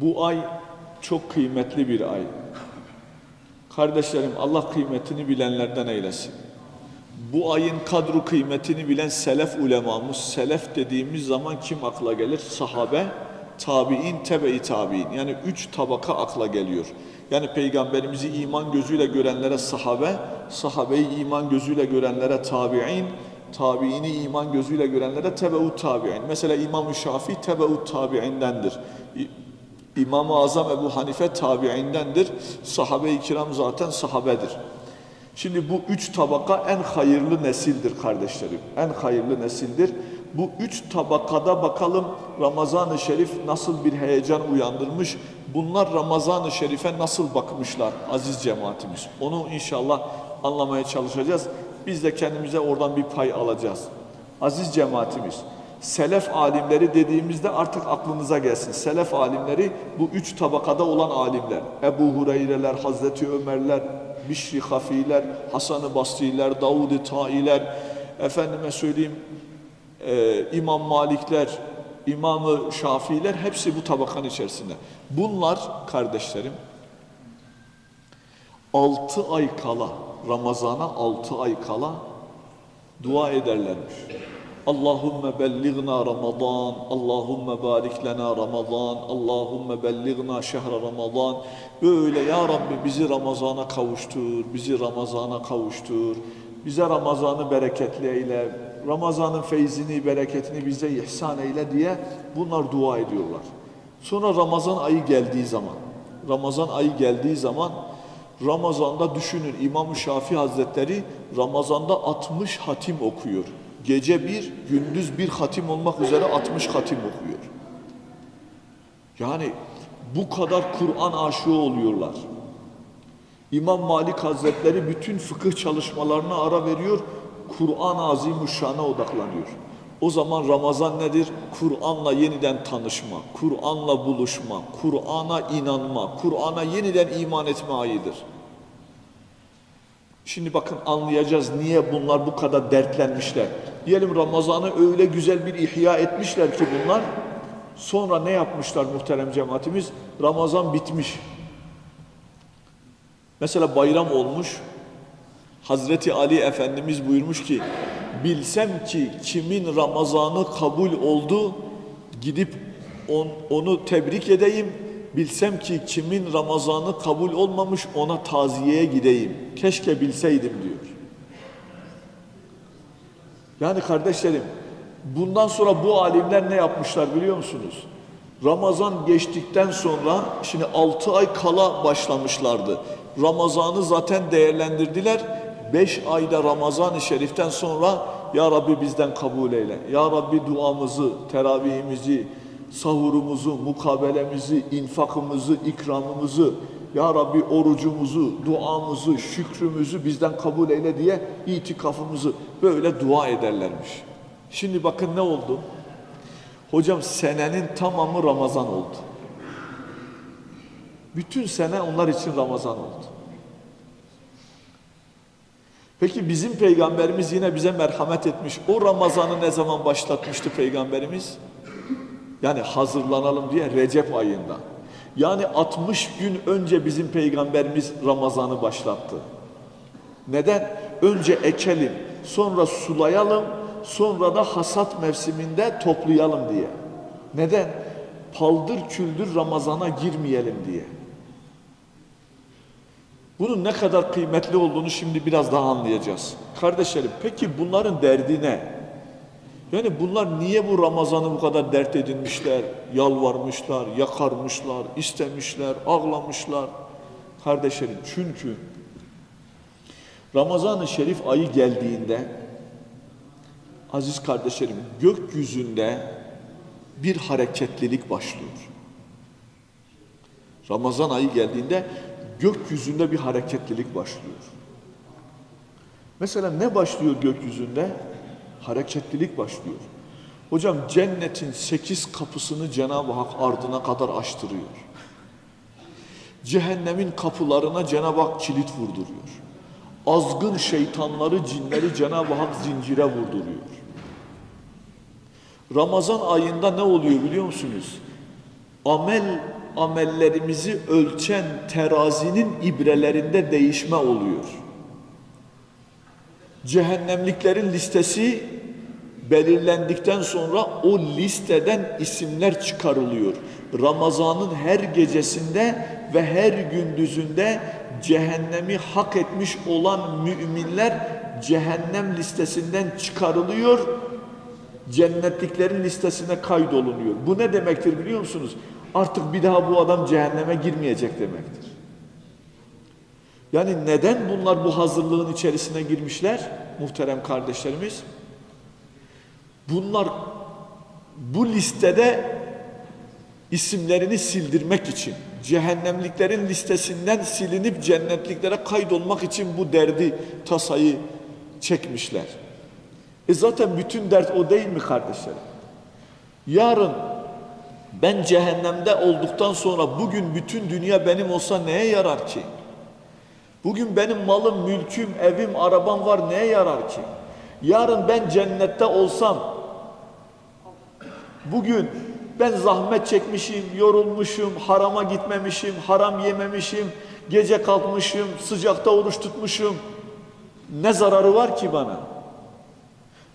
Bu ay çok kıymetli bir ay. Kardeşlerim Allah kıymetini bilenlerden eylesin. Bu ayın kadru kıymetini bilen selef ulemamız, selef dediğimiz zaman kim akla gelir? Sahabe, tabi'in, tebe-i tabi'in. Yani üç tabaka akla geliyor. Yani peygamberimizi iman gözüyle görenlere sahabe, sahabeyi iman gözüyle görenlere tabi'in, tabiini iman gözüyle görenlere tebe-u tabi'in. Mesela İmam-ı Şafii tebe-u tabi'indendir. İmam-ı Azam Ebu Hanife tabi'indendir. Sahabe-i kiram zaten sahabedir. Şimdi bu üç tabaka en hayırlı nesildir kardeşlerim. En hayırlı nesildir. Bu üç tabakada bakalım Ramazan-ı Şerif nasıl bir heyecan uyandırmış. Bunlar Ramazan-ı Şerif'e nasıl bakmışlar aziz cemaatimiz. Onu inşallah anlamaya çalışacağız. Biz de kendimize oradan bir pay alacağız. Aziz cemaatimiz. Selef alimleri dediğimizde artık aklınıza gelsin. Selef alimleri bu üç tabakada olan alimler. Ebu Hureyreler, Hazreti Ömerler, Bişri Hafiler, Hasan-ı Basriler, Davud-ı Tailer, efendime söyleyeyim e, İmam Malikler, İmam-ı Şafiiler hepsi bu tabakanın içerisinde. Bunlar kardeşlerim altı ay kala, Ramazana altı ay kala dua ederlermiş. Allahümme belligna Ramazan, Allahümme barik lena Ramazan, Allahümme belligna şehre Ramazan. Böyle ya Rabbi bizi Ramazana kavuştur, bizi Ramazana kavuştur. Bize Ramazan'ı bereketli eyle, Ramazan'ın feyzini, bereketini bize ihsan eyle diye bunlar dua ediyorlar. Sonra Ramazan ayı geldiği zaman, Ramazan ayı geldiği zaman Ramazan'da düşünün İmam-ı Şafii Hazretleri Ramazan'da 60 hatim okuyor. Gece bir, gündüz bir hatim olmak üzere 60 hatim okuyor. Yani bu kadar Kur'an aşığı oluyorlar. İmam Malik Hazretleri bütün fıkıh çalışmalarına ara veriyor. Kur'an-ı Azimuşşan'a odaklanıyor. O zaman Ramazan nedir? Kur'an'la yeniden tanışma, Kur'an'la buluşma, Kur'an'a inanma, Kur'an'a yeniden iman etme ayıdır. Şimdi bakın anlayacağız niye bunlar bu kadar dertlenmişler. Diyelim Ramazan'ı öyle güzel bir ihya etmişler ki bunlar. Sonra ne yapmışlar muhterem cemaatimiz? Ramazan bitmiş. Mesela bayram olmuş. Hazreti Ali Efendimiz buyurmuş ki bilsem ki kimin Ramazanı kabul oldu gidip on, onu tebrik edeyim bilsem ki kimin Ramazanı kabul olmamış ona taziyeye gideyim keşke bilseydim diyor. Yani kardeşlerim bundan sonra bu alimler ne yapmışlar biliyor musunuz? Ramazan geçtikten sonra şimdi 6 ay kala başlamışlardı. Ramazan'ı zaten değerlendirdiler. 5 ayda Ramazan-ı Şerif'ten sonra Ya Rabbi bizden kabul eyle. Ya Rabbi duamızı, teravihimizi, sahurumuzu, mukabelemizi, infakımızı, ikramımızı, Ya Rabbi orucumuzu, duamızı, şükrümüzü bizden kabul eyle diye itikafımızı böyle dua ederlermiş. Şimdi bakın ne oldu? Hocam senenin tamamı Ramazan oldu. Bütün sene onlar için Ramazan oldu. Peki bizim peygamberimiz yine bize merhamet etmiş. O Ramazan'ı ne zaman başlatmıştı peygamberimiz? Yani hazırlanalım diye Recep ayında. Yani 60 gün önce bizim peygamberimiz Ramazan'ı başlattı. Neden? Önce ekelim, sonra sulayalım, sonra da hasat mevsiminde toplayalım diye. Neden? Paldır küldür Ramazan'a girmeyelim diye. Bunun ne kadar kıymetli olduğunu şimdi biraz daha anlayacağız. Kardeşlerim peki bunların derdi ne? Yani bunlar niye bu Ramazan'ı bu kadar dert edinmişler, yalvarmışlar, yakarmışlar, istemişler, ağlamışlar? Kardeşlerim çünkü Ramazan-ı Şerif ayı geldiğinde aziz kardeşlerim gökyüzünde bir hareketlilik başlıyor. Ramazan ayı geldiğinde gökyüzünde bir hareketlilik başlıyor. Mesela ne başlıyor gökyüzünde? Hareketlilik başlıyor. Hocam cennetin sekiz kapısını Cenab-ı Hak ardına kadar açtırıyor. Cehennemin kapılarına Cenab-ı Hak kilit vurduruyor. Azgın şeytanları, cinleri Cenab-ı Hak zincire vurduruyor. Ramazan ayında ne oluyor biliyor musunuz? Amel amellerimizi ölçen terazinin ibrelerinde değişme oluyor. Cehennemliklerin listesi belirlendikten sonra o listeden isimler çıkarılıyor. Ramazanın her gecesinde ve her gündüzünde cehennemi hak etmiş olan müminler cehennem listesinden çıkarılıyor. Cennetliklerin listesine kaydolunuyor. Bu ne demektir biliyor musunuz? Artık bir daha bu adam cehenneme girmeyecek demektir. Yani neden bunlar bu hazırlığın içerisine girmişler muhterem kardeşlerimiz? Bunlar bu listede isimlerini sildirmek için, cehennemliklerin listesinden silinip cennetliklere kaydolmak için bu derdi, tasayı çekmişler. E zaten bütün dert o değil mi kardeşlerim? Yarın ben cehennemde olduktan sonra bugün bütün dünya benim olsa neye yarar ki? Bugün benim malım, mülküm, evim, arabam var neye yarar ki? Yarın ben cennette olsam bugün ben zahmet çekmişim, yorulmuşum, harama gitmemişim, haram yememişim, gece kalkmışım, sıcakta oruç tutmuşum. Ne zararı var ki bana?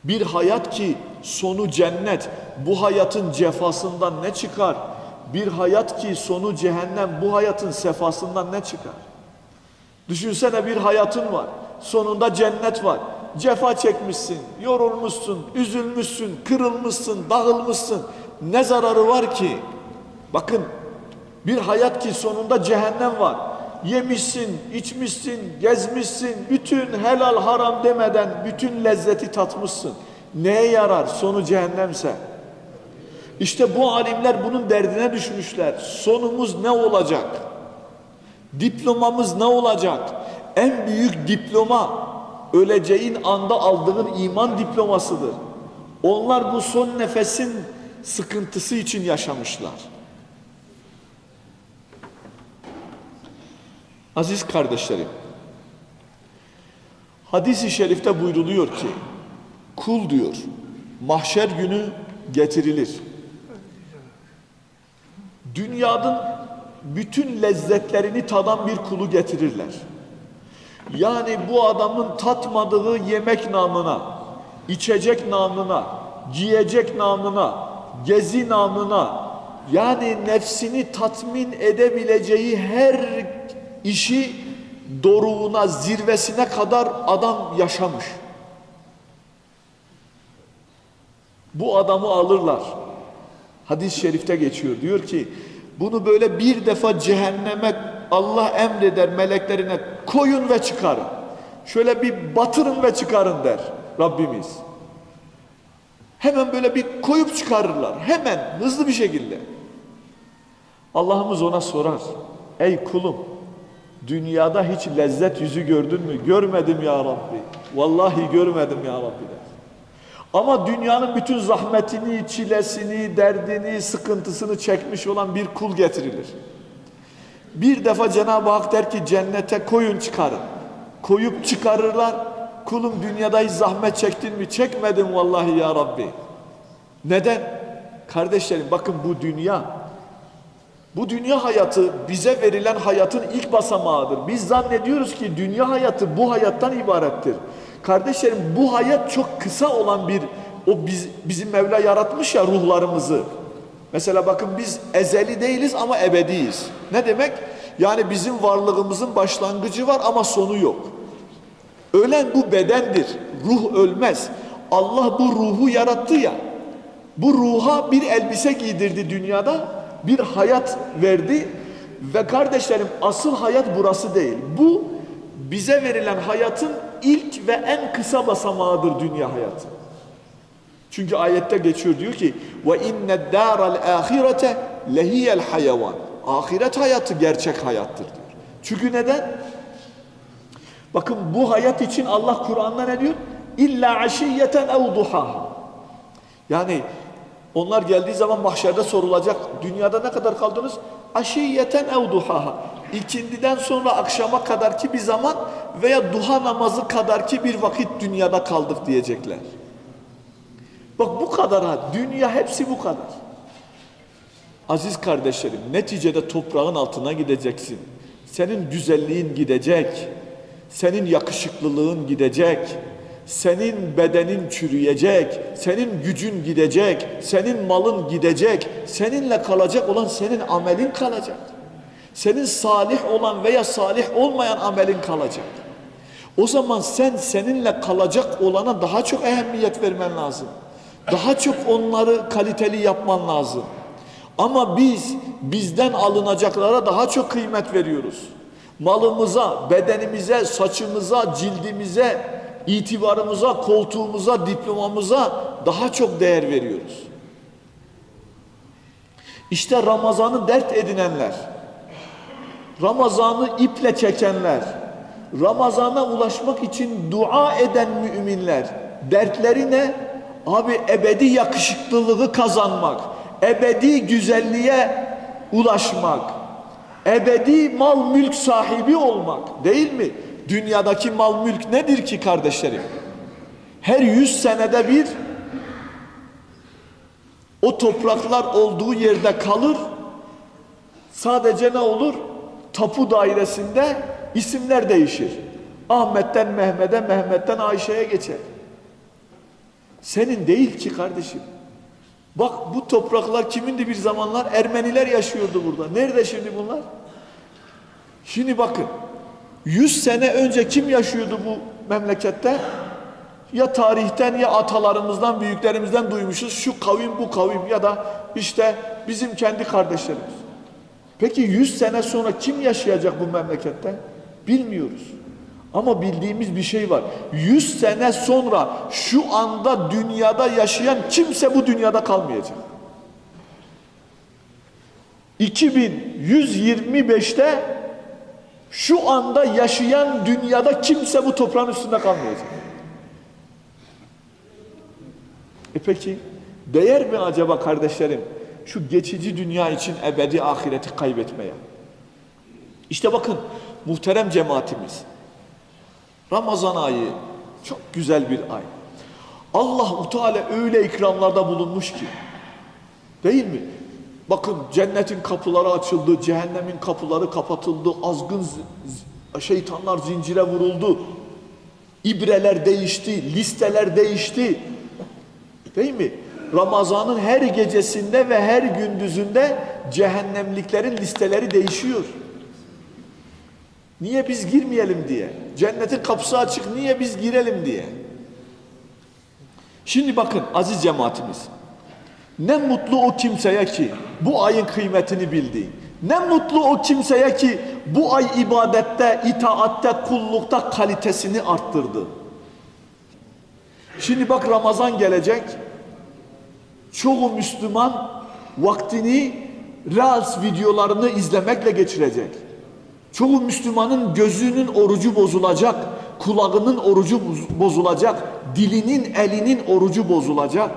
Bir hayat ki sonu cennet, bu hayatın cefasından ne çıkar? Bir hayat ki sonu cehennem, bu hayatın sefasından ne çıkar? Düşünsene bir hayatın var, sonunda cennet var. Cefa çekmişsin, yorulmuşsun, üzülmüşsün, kırılmışsın, dağılmışsın. Ne zararı var ki? Bakın bir hayat ki sonunda cehennem var. Yemişsin, içmişsin, gezmişsin, bütün helal haram demeden bütün lezzeti tatmışsın. Neye yarar sonu cehennemse? İşte bu alimler bunun derdine düşmüşler. Sonumuz ne olacak? Diplomamız ne olacak? En büyük diploma öleceğin anda aldığın iman diplomasıdır. Onlar bu son nefesin sıkıntısı için yaşamışlar. Aziz kardeşlerim, hadis-i şerifte buyruluyor ki, kul diyor, mahşer günü getirilir. Dünyanın bütün lezzetlerini tadan bir kulu getirirler. Yani bu adamın tatmadığı yemek namına, içecek namına, giyecek namına, gezi namına, yani nefsini tatmin edebileceği her işi doruğuna, zirvesine kadar adam yaşamış. Bu adamı alırlar. Hadis-i şerifte geçiyor. Diyor ki bunu böyle bir defa cehenneme Allah emreder meleklerine koyun ve çıkarın. Şöyle bir batırın ve çıkarın der Rabbimiz. Hemen böyle bir koyup çıkarırlar. Hemen hızlı bir şekilde. Allah'ımız ona sorar. Ey kulum dünyada hiç lezzet yüzü gördün mü? Görmedim ya Rabbi. Vallahi görmedim ya Rabbi der. Ama dünyanın bütün zahmetini, çilesini, derdini, sıkıntısını çekmiş olan bir kul getirilir. Bir defa Cenab-ı Hak der ki cennete koyun çıkarın. Koyup çıkarırlar. Kulum dünyada hiç zahmet çektin mi? Çekmedim vallahi ya Rabbi. Neden? Kardeşlerim bakın bu dünya bu dünya hayatı bize verilen hayatın ilk basamağıdır. Biz zannediyoruz ki dünya hayatı bu hayattan ibarettir. Kardeşlerim bu hayat çok kısa olan bir o biz, bizim Mevla yaratmış ya ruhlarımızı. Mesela bakın biz ezeli değiliz ama ebediyiz. Ne demek? Yani bizim varlığımızın başlangıcı var ama sonu yok. Ölen bu bedendir. Ruh ölmez. Allah bu ruhu yarattı ya. Bu ruha bir elbise giydirdi dünyada. Bir hayat verdi. Ve kardeşlerim asıl hayat burası değil. Bu bize verilen hayatın ilk ve en kısa basamağıdır dünya hayatı. Çünkü ayette geçiyor diyor ki ve inne daral ahirete lehiyel hayvan. Ahiret hayatı gerçek hayattır diyor. Çünkü neden? Bakın bu hayat için Allah Kur'an'da ne diyor? İlla aşiyeten ev duha. Yani onlar geldiği zaman mahşerde sorulacak. Dünyada ne kadar kaldınız? Aşiyeten ev duha. İkindiden sonra akşama kadar ki bir zaman veya duha namazı kadar ki bir vakit dünyada kaldık diyecekler. Bak bu kadar ha. Dünya hepsi bu kadar. Aziz kardeşlerim, neticede toprağın altına gideceksin. Senin güzelliğin gidecek. Senin yakışıklılığın gidecek. Senin bedenin çürüyecek. Senin gücün gidecek. Senin malın gidecek. Seninle kalacak olan senin amelin kalacak. Senin salih olan veya salih olmayan amelin kalacak. O zaman sen seninle kalacak olana daha çok ehemmiyet vermen lazım. Daha çok onları kaliteli yapman lazım. Ama biz bizden alınacaklara daha çok kıymet veriyoruz. Malımıza, bedenimize, saçımıza, cildimize, itibarımıza, koltuğumuza, diplomamıza daha çok değer veriyoruz. İşte Ramazan'ı dert edinenler, Ramazan'ı iple çekenler, Ramazan'a ulaşmak için dua eden müminler, dertleri ne? Abi ebedi yakışıklılığı kazanmak, ebedi güzelliğe ulaşmak, ebedi mal mülk sahibi olmak değil mi? Dünyadaki mal mülk nedir ki kardeşlerim? Her yüz senede bir o topraklar olduğu yerde kalır. Sadece ne olur? Tapu dairesinde isimler değişir. Ahmet'ten Mehmet'e, Mehmet'ten Ayşe'ye geçer. Senin değil ki kardeşim. Bak bu topraklar kimindi bir zamanlar? Ermeniler yaşıyordu burada. Nerede şimdi bunlar? Şimdi bakın. 100 sene önce kim yaşıyordu bu memlekette? Ya tarihten ya atalarımızdan, büyüklerimizden duymuşuz. Şu kavim bu kavim ya da işte bizim kendi kardeşlerimiz. Peki 100 sene sonra kim yaşayacak bu memlekette? Bilmiyoruz. Ama bildiğimiz bir şey var. 100 sene sonra şu anda dünyada yaşayan kimse bu dünyada kalmayacak. 2125'te şu anda yaşayan dünyada kimse bu toprağın üstünde kalmayacak. E peki değer mi acaba kardeşlerim şu geçici dünya için ebedi ahireti kaybetmeye? İşte bakın muhterem cemaatimiz Ramazan ayı çok güzel bir ay. Allah Teala öyle ikramlarda bulunmuş ki değil mi? Bakın cennetin kapıları açıldı, cehennemin kapıları kapatıldı, azgın şeytanlar zincire vuruldu. İbreler değişti, listeler değişti. Değil mi? Ramazanın her gecesinde ve her gündüzünde cehennemliklerin listeleri değişiyor. Niye biz girmeyelim diye. Cennetin kapısı açık niye biz girelim diye. Şimdi bakın aziz cemaatimiz. Ne mutlu o kimseye ki bu ayın kıymetini bildi. Ne mutlu o kimseye ki bu ay ibadette, itaatte, kullukta kalitesini arttırdı. Şimdi bak Ramazan gelecek. Çoğu Müslüman vaktini Reels videolarını izlemekle geçirecek. Çoğu Müslümanın gözünün orucu bozulacak, kulağının orucu bozulacak, dilinin, elinin orucu bozulacak.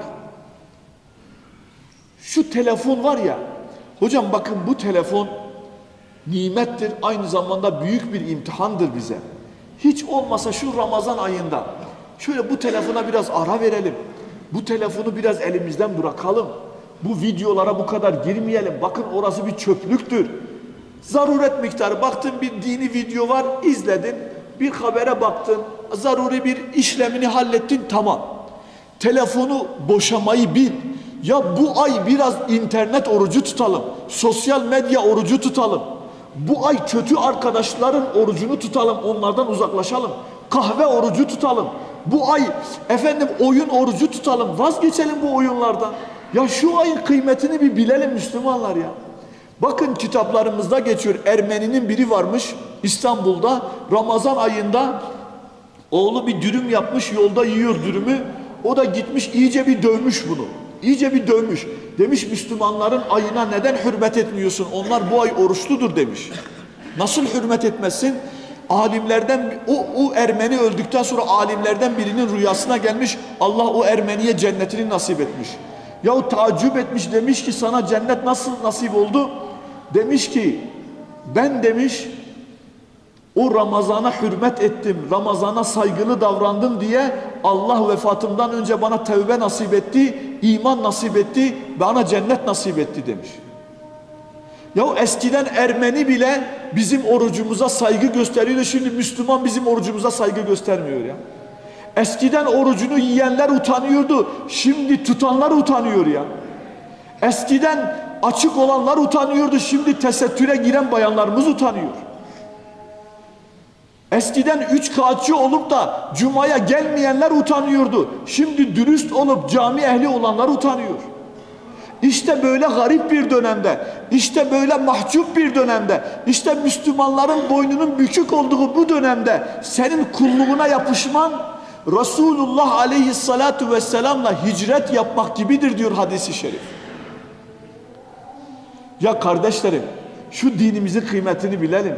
Şu telefon var ya, hocam bakın bu telefon nimettir, aynı zamanda büyük bir imtihandır bize. Hiç olmasa şu Ramazan ayında şöyle bu telefona biraz ara verelim. Bu telefonu biraz elimizden bırakalım. Bu videolara bu kadar girmeyelim. Bakın orası bir çöplüktür. Zaruret miktarı baktın bir dini video var izledin. Bir habere baktın. Zaruri bir işlemini hallettin tamam. Telefonu boşamayı bil. Ya bu ay biraz internet orucu tutalım. Sosyal medya orucu tutalım. Bu ay kötü arkadaşların orucunu tutalım. Onlardan uzaklaşalım. Kahve orucu tutalım. Bu ay efendim oyun orucu tutalım. Vazgeçelim bu oyunlardan. Ya şu ayın kıymetini bir bilelim Müslümanlar ya. Bakın kitaplarımızda geçiyor. Ermeninin biri varmış İstanbul'da Ramazan ayında oğlu bir dürüm yapmış yolda yiyor dürümü. O da gitmiş iyice bir dövmüş bunu. İyice bir dövmüş. Demiş Müslümanların ayına neden hürmet etmiyorsun? Onlar bu ay oruçludur demiş. Nasıl hürmet etmezsin? Alimlerden o, o Ermeni öldükten sonra alimlerden birinin rüyasına gelmiş. Allah o Ermeniye cennetini nasip etmiş. Yahu tacip etmiş demiş ki sana cennet nasıl nasip oldu? Demiş ki ben demiş o Ramazan'a hürmet ettim, Ramazan'a saygılı davrandım diye Allah vefatımdan önce bana tevbe nasip etti, iman nasip etti, bana cennet nasip etti demiş. Ya eskiden Ermeni bile bizim orucumuza saygı gösteriyordu. Şimdi Müslüman bizim orucumuza saygı göstermiyor ya. Eskiden orucunu yiyenler utanıyordu. Şimdi tutanlar utanıyor ya. Eskiden açık olanlar utanıyordu. Şimdi tesettüre giren bayanlarımız utanıyor. Eskiden üç kağıtçı olup da cumaya gelmeyenler utanıyordu. Şimdi dürüst olup cami ehli olanlar utanıyor. İşte böyle garip bir dönemde, işte böyle mahcup bir dönemde, işte Müslümanların boynunun bükük olduğu bu dönemde senin kulluğuna yapışman Resulullah aleyhissalatu vesselamla hicret yapmak gibidir diyor hadisi şerif. Ya kardeşlerim şu dinimizin kıymetini bilelim.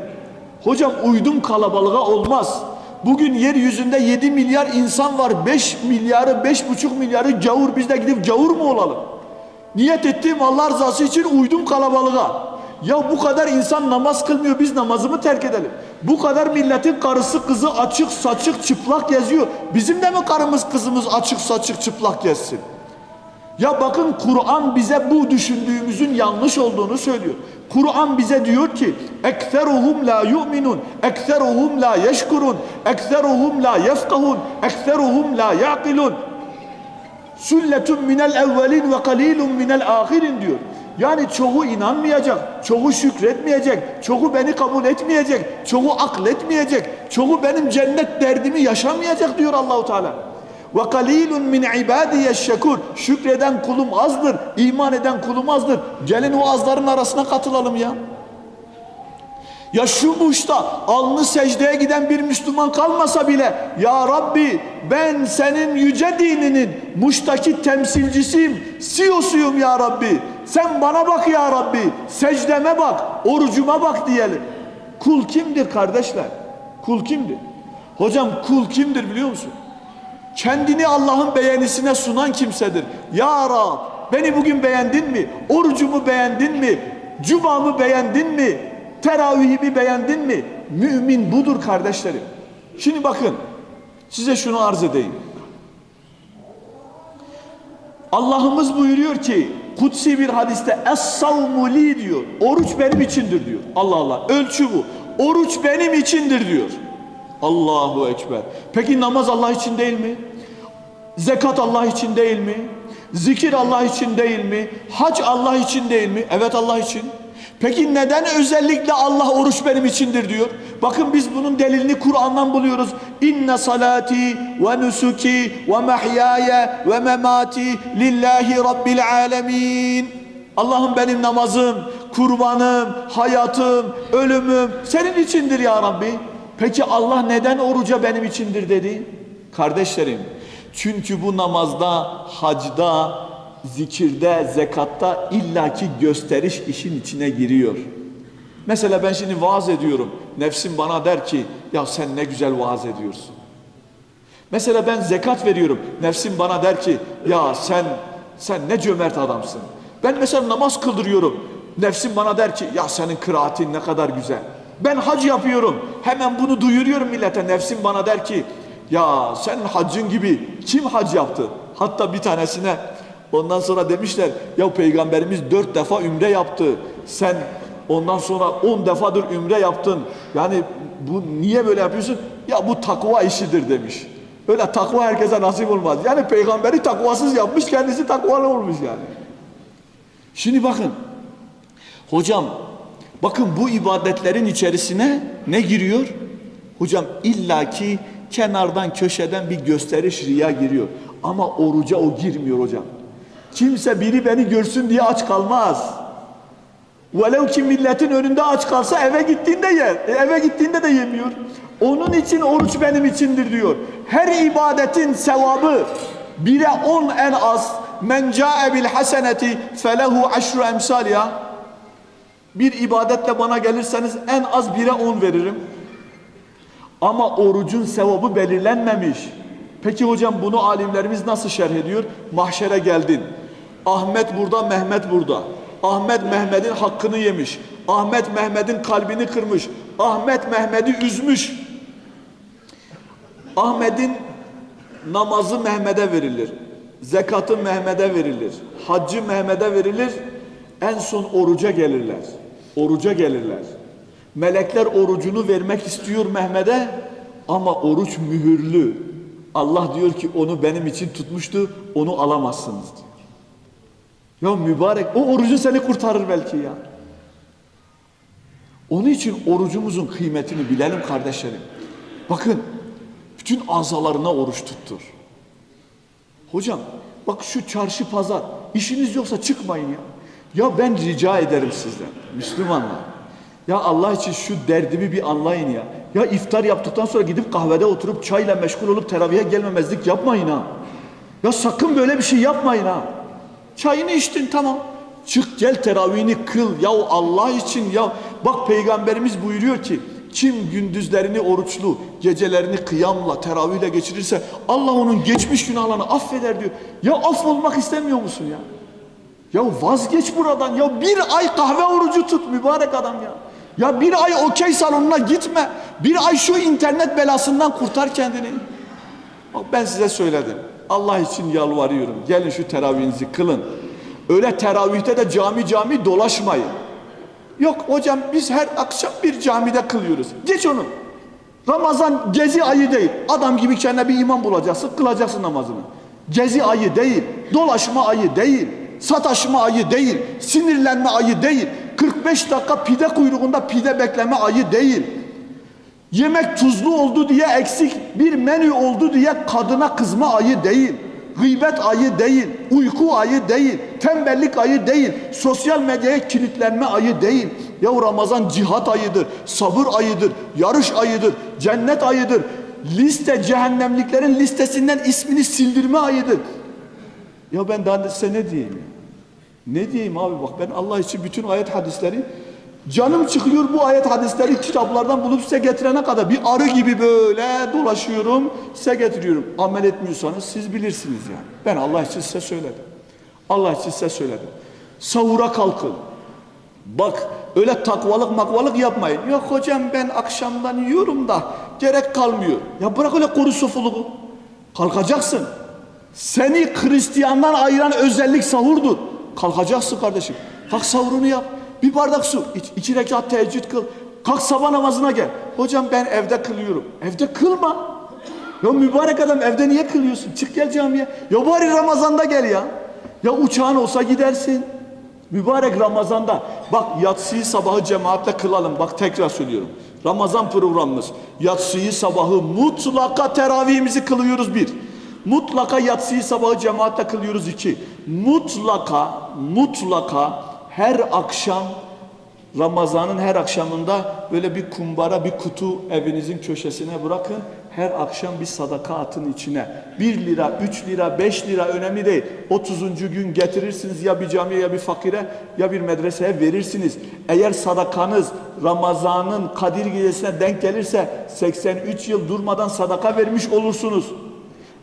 Hocam uydum kalabalığa olmaz. Bugün yeryüzünde 7 milyar insan var. 5 milyarı 5,5 milyarı gavur. Biz de gidip gavur mu olalım? Niyet ettiğim Allah rızası için uydum kalabalığa. Ya bu kadar insan namaz kılmıyor biz namazımı terk edelim. Bu kadar milletin karısı kızı açık saçık çıplak geziyor. Bizim de mi karımız kızımız açık saçık çıplak gezsin? Ya bakın Kur'an bize bu düşündüğümüzün yanlış olduğunu söylüyor. Kur'an bize diyor ki ekseruhum la yu'minun ekseruhum la yeşkurun ekseruhum la yefkahun ekseruhum la yaqilun sülletun minel evvelin ve kalilun minel ahirin diyor. Yani çoğu inanmayacak, çoğu şükretmeyecek, çoğu beni kabul etmeyecek, çoğu akletmeyecek, çoğu benim cennet derdimi yaşamayacak diyor Allahu Teala. Ve kalilun min ibadiye şekur. Şükreden kulum azdır, iman eden kulum azdır. Gelin o azların arasına katılalım ya. Ya şu muşta alnı secdeye giden bir Müslüman kalmasa bile Ya Rabbi ben senin yüce dininin muştaki temsilcisiyim, CEO'suyum Ya Rabbi. Sen bana bak Ya Rabbi, secdeme bak, orucuma bak diyelim. Kul kimdir kardeşler? Kul kimdir? Hocam kul kimdir biliyor musun? Kendini Allah'ın beğenisine sunan kimsedir. Ya Rab beni bugün beğendin mi? Orucumu beğendin mi? Cumamı beğendin mi? Teravihimi beğendin mi? Mümin budur kardeşlerim. Şimdi bakın size şunu arz edeyim. Allah'ımız buyuruyor ki kutsi bir hadiste Es-savmu li diyor. Oruç benim içindir diyor. Allah Allah. Ölçü bu. Oruç benim içindir diyor. Allahu Ekber. Peki namaz Allah için değil mi? Zekat Allah için değil mi? Zikir Allah için değil mi? Hac Allah için değil mi? Evet Allah için. Peki neden özellikle Allah oruç benim içindir diyor? Bakın biz bunun delilini Kur'an'dan buluyoruz. İnne salati ve nusuki ve mahyaya ve memati lillahi rabbil alemin. Allah'ım benim namazım, kurbanım, hayatım, ölümüm senin içindir ya Rabbi. Peki Allah neden oruca benim içindir dedi? Kardeşlerim, çünkü bu namazda, hacda, zikirde, zekatta illaki gösteriş işin içine giriyor. Mesela ben şimdi vaaz ediyorum. Nefsim bana der ki ya sen ne güzel vaaz ediyorsun. Mesela ben zekat veriyorum. Nefsim bana der ki ya sen sen ne cömert adamsın. Ben mesela namaz kıldırıyorum. Nefsim bana der ki ya senin kıraatin ne kadar güzel. Ben hac yapıyorum. Hemen bunu duyuruyorum millete. Nefsim bana der ki ya sen haccın gibi kim hac yaptı? Hatta bir tanesine ondan sonra demişler ya peygamberimiz dört defa ümre yaptı. Sen ondan sonra on defadır ümre yaptın. Yani bu niye böyle yapıyorsun? Ya bu takva işidir demiş. Öyle takva herkese nasip olmaz. Yani peygamberi takvasız yapmış kendisi takvalı olmuş yani. Şimdi bakın. Hocam bakın bu ibadetlerin içerisine ne giriyor? Hocam illaki kenardan köşeden bir gösteriş riya giriyor. Ama oruca o girmiyor hocam. Kimse biri beni görsün diye aç kalmaz. Velev ki milletin önünde aç kalsa eve gittiğinde yer. E, eve gittiğinde de yemiyor. Onun için oruç benim içindir diyor. Her ibadetin sevabı bire on en az. Men ca'e bil haseneti felehu aşru emsal ya. Bir ibadetle bana gelirseniz en az bire on veririm. Ama orucun sevabı belirlenmemiş. Peki hocam bunu alimlerimiz nasıl şerh ediyor? Mahşere geldin. Ahmet burada, Mehmet burada. Ahmet Mehmet'in hakkını yemiş. Ahmet Mehmet'in kalbini kırmış. Ahmet Mehmet'i üzmüş. Ahmet'in namazı Mehmet'e verilir. Zekatı Mehmet'e verilir. Haccı Mehmet'e verilir. En son oruca gelirler. Oruca gelirler. Melekler orucunu vermek istiyor Mehmet'e ama oruç mühürlü. Allah diyor ki onu benim için tutmuştu, onu alamazsınız diyor. Ya mübarek o orucu seni kurtarır belki ya. Onun için orucumuzun kıymetini bilelim kardeşlerim. Bakın bütün azalarına oruç tuttur. Hocam bak şu çarşı pazar işiniz yoksa çıkmayın ya. Ya ben rica ederim sizden Müslümanlar. Ya Allah için şu derdimi bir anlayın ya. Ya iftar yaptıktan sonra gidip kahvede oturup çayla meşgul olup teravihe gelmemezlik yapmayın ha. Ya sakın böyle bir şey yapmayın ha. Çayını içtin tamam. Çık gel teravihini kıl. Ya Allah için ya. Bak peygamberimiz buyuruyor ki kim gündüzlerini oruçlu, gecelerini kıyamla, teravihle geçirirse Allah onun geçmiş günahlarını affeder diyor. Ya af olmak istemiyor musun ya? Ya vazgeç buradan ya bir ay kahve orucu tut mübarek adam ya. Ya bir ay okey salonuna gitme. Bir ay şu internet belasından kurtar kendini. Bak ben size söyledim. Allah için yalvarıyorum. Gelin şu teravihinizi kılın. Öyle teravihte de cami cami dolaşmayın. Yok hocam biz her akşam bir camide kılıyoruz. Geç onu. Ramazan gezi ayı değil. Adam gibi kendine bir imam bulacaksın, kılacaksın namazını. Gezi ayı değil, dolaşma ayı değil, sataşma ayı değil, sinirlenme ayı değil, 45 dakika pide kuyruğunda pide bekleme ayı değil. Yemek tuzlu oldu diye eksik bir menü oldu diye kadına kızma ayı değil. Gıybet ayı değil, uyku ayı değil, tembellik ayı değil, sosyal medyaya kilitlenme ayı değil. Ya Ramazan cihat ayıdır, sabır ayıdır, yarış ayıdır, cennet ayıdır. Liste cehennemliklerin listesinden ismini sildirme ayıdır. Ya ben daha size ne diyeyim? Ne diyeyim abi bak ben Allah için bütün ayet hadisleri canım çıkıyor bu ayet hadisleri kitaplardan bulup size getirene kadar bir arı gibi böyle dolaşıyorum size getiriyorum. Amel etmiyorsanız siz bilirsiniz yani. Ben Allah için size söyledim. Allah için size söyledim. Sahura kalkın. Bak öyle takvalık makvalık yapmayın. Yok hocam ben akşamdan yiyorum da gerek kalmıyor. Ya bırak öyle kuru sofuluğu. Kalkacaksın. Seni Hristiyandan ayıran özellik sahurdur. Kalkacaksın kardeşim. Kalk sahurunu yap. Bir bardak su. İç, iki rekat teheccüd kıl. Kalk sabah namazına gel. Hocam ben evde kılıyorum. Evde kılma. Ya mübarek adam evde niye kılıyorsun? Çık gel camiye. Ya bari Ramazan'da gel ya. Ya uçağın olsa gidersin. Mübarek Ramazan'da. Bak yatsıyı sabahı cemaatle kılalım. Bak tekrar söylüyorum. Ramazan programımız. Yatsıyı sabahı mutlaka teravihimizi kılıyoruz bir. Mutlaka yatsıyı sabahı cemaatle kılıyoruz iki. Mutlaka, mutlaka her akşam Ramazan'ın her akşamında böyle bir kumbara, bir kutu evinizin köşesine bırakın. Her akşam bir sadaka atın içine. 1 lira, 3 lira, 5 lira önemli değil. 30. gün getirirsiniz ya bir camiye ya bir fakire ya bir medreseye verirsiniz. Eğer sadakanız Ramazan'ın Kadir gecesine denk gelirse 83 yıl durmadan sadaka vermiş olursunuz.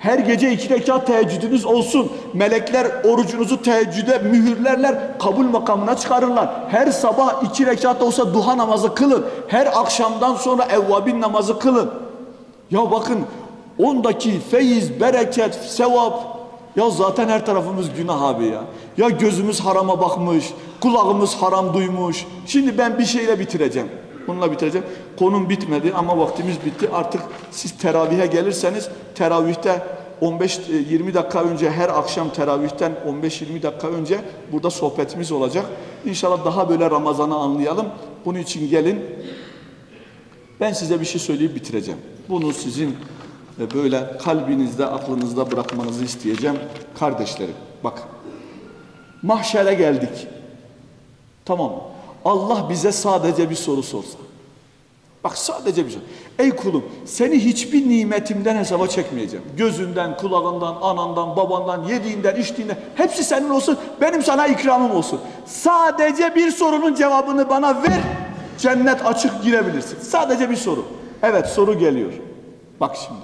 Her gece iki rekat teheccüdünüz olsun. Melekler orucunuzu teheccüde mühürlerler, kabul makamına çıkarırlar. Her sabah iki rekat olsa duha namazı kılın. Her akşamdan sonra evvabin namazı kılın. Ya bakın ondaki feyiz, bereket, sevap. Ya zaten her tarafımız günah abi ya. Ya gözümüz harama bakmış, kulağımız haram duymuş. Şimdi ben bir şeyle bitireceğim. Bununla bitireceğim. Konum bitmedi ama vaktimiz bitti. Artık siz teravihe gelirseniz teravihte 15-20 dakika önce her akşam teravihten 15-20 dakika önce burada sohbetimiz olacak. İnşallah daha böyle Ramazan'ı anlayalım. Bunun için gelin. Ben size bir şey söyleyip bitireceğim. Bunu sizin e, böyle kalbinizde, aklınızda bırakmanızı isteyeceğim. Kardeşlerim bak. Mahşere geldik. Tamam? Allah bize sadece bir soru sorsa. Bak sadece bir soru. Ey kulum seni hiçbir nimetimden hesaba çekmeyeceğim. Gözünden, kulağından, anandan, babandan, yediğinden, içtiğinden hepsi senin olsun. Benim sana ikramım olsun. Sadece bir sorunun cevabını bana ver. Cennet açık girebilirsin. Sadece bir soru. Evet soru geliyor. Bak şimdi.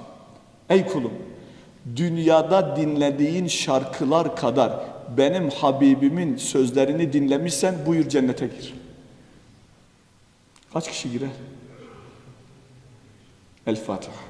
Ey kulum dünyada dinlediğin şarkılar kadar benim Habibimin sözlerini dinlemişsen buyur cennete gir. Rakshira Al-Fatih.